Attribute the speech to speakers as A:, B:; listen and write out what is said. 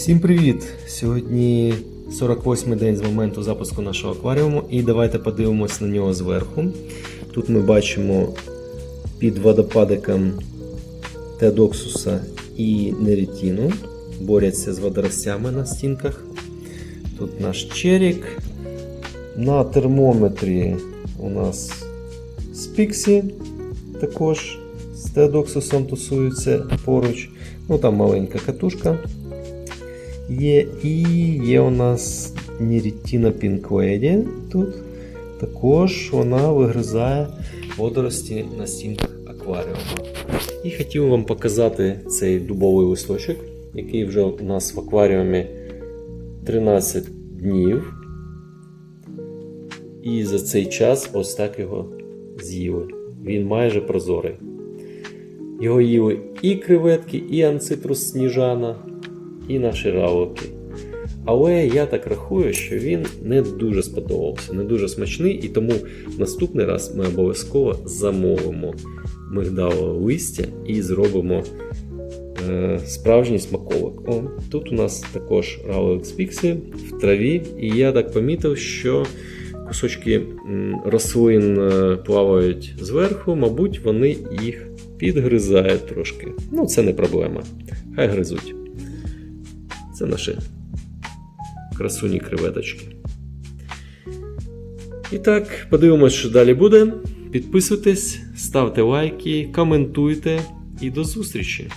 A: Всім привіт! Сьогодні 48-й день з моменту запуску нашого акваріуму, і давайте подивимось на нього зверху. Тут ми бачимо під водопадиком Теодоксуса і Нерітіну. Борються з водоростями на стінках. Тут наш черік. На термометрі у нас спіксі також з Теодоксусом тусуються поруч. Ну там маленька катушка є. І є у нас Нірітіна Пінкведі тут. Також вона вигризає водорості на стінках акваріуму. І хотів вам показати цей дубовий листочок, який вже у нас в акваріумі 13 днів. І за цей час ось так його з'їли. Він майже прозорий. Його їли і креветки, і анцитрус сніжана, і наші равлики. Але я так рахую, що він не дуже сподобався, не дуже смачний, і тому наступний раз ми обов'язково замовимо мигдалове листя і зробимо е, справжній смаколик. О, тут у нас також з піксі в траві, і я так помітив, що кусочки рослин е, плавають зверху, мабуть, вони їх підгризають трошки. Ну, це не проблема. Хай гризуть. Це наші красуні креветочки. І так, подивимось, що далі буде. Підписуйтесь, ставте лайки, коментуйте і до зустрічі!